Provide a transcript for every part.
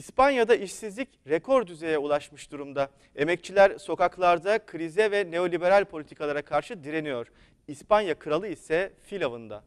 İspanya'da işsizlik rekor düzeye ulaşmış durumda. Emekçiler sokaklarda krize ve neoliberal politikalara karşı direniyor. İspanya kralı ise fil avında.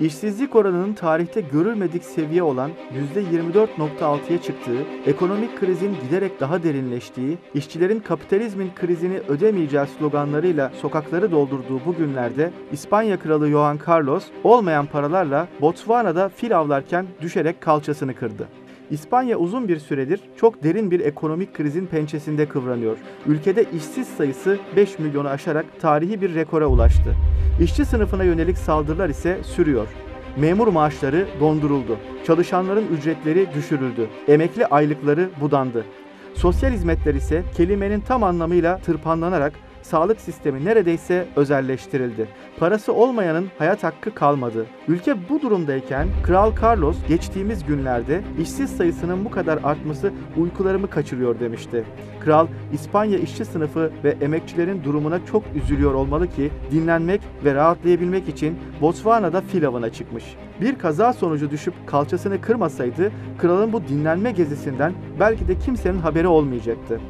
İşsizlik oranının tarihte görülmedik seviye olan %24.6'ya çıktığı, ekonomik krizin giderek daha derinleştiği, işçilerin kapitalizmin krizini ödemeyeceği sloganlarıyla sokakları doldurduğu bu günlerde İspanya Kralı Johan Carlos olmayan paralarla Botswana'da fil avlarken düşerek kalçasını kırdı. İspanya uzun bir süredir çok derin bir ekonomik krizin pençesinde kıvranıyor. Ülkede işsiz sayısı 5 milyonu aşarak tarihi bir rekora ulaştı. İşçi sınıfına yönelik saldırılar ise sürüyor. Memur maaşları donduruldu. Çalışanların ücretleri düşürüldü. Emekli aylıkları budandı. Sosyal hizmetler ise kelimenin tam anlamıyla tırpanlanarak sağlık sistemi neredeyse özelleştirildi. Parası olmayanın hayat hakkı kalmadı. Ülke bu durumdayken Kral Carlos geçtiğimiz günlerde işsiz sayısının bu kadar artması uykularımı kaçırıyor demişti. Kral İspanya işçi sınıfı ve emekçilerin durumuna çok üzülüyor olmalı ki dinlenmek ve rahatlayabilmek için Botswana'da fil avına çıkmış. Bir kaza sonucu düşüp kalçasını kırmasaydı kralın bu dinlenme gezisinden belki de kimsenin haberi olmayacaktı.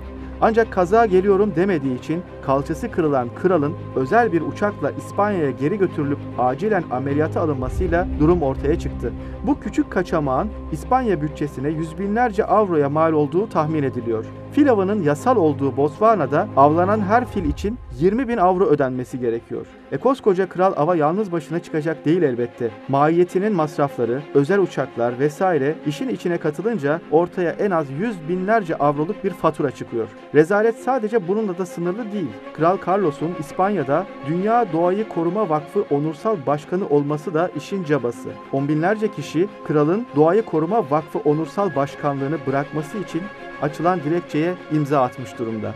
Ancak kaza geliyorum demediği için kalçası kırılan kralın özel bir uçakla İspanya'ya geri götürülüp acilen ameliyata alınmasıyla durum ortaya çıktı. Bu küçük kaçamağın İspanya bütçesine yüz binlerce avroya mal olduğu tahmin ediliyor. Fil avının yasal olduğu Botswana'da avlanan her fil için 20 bin avro ödenmesi gerekiyor. E koskoca kral ava yalnız başına çıkacak değil elbette. Mahiyetinin masrafları, özel uçaklar vesaire işin içine katılınca ortaya en az yüz binlerce avroluk bir fatura çıkıyor. Rezalet sadece bununla da sınırlı değil. Kral Carlos'un İspanya'da Dünya Doğayı Koruma Vakfı onursal başkanı olması da işin cabası. On binlerce kişi kralın Doğayı Koruma Vakfı onursal başkanlığını bırakması için açılan dilekçeye imza atmış durumda.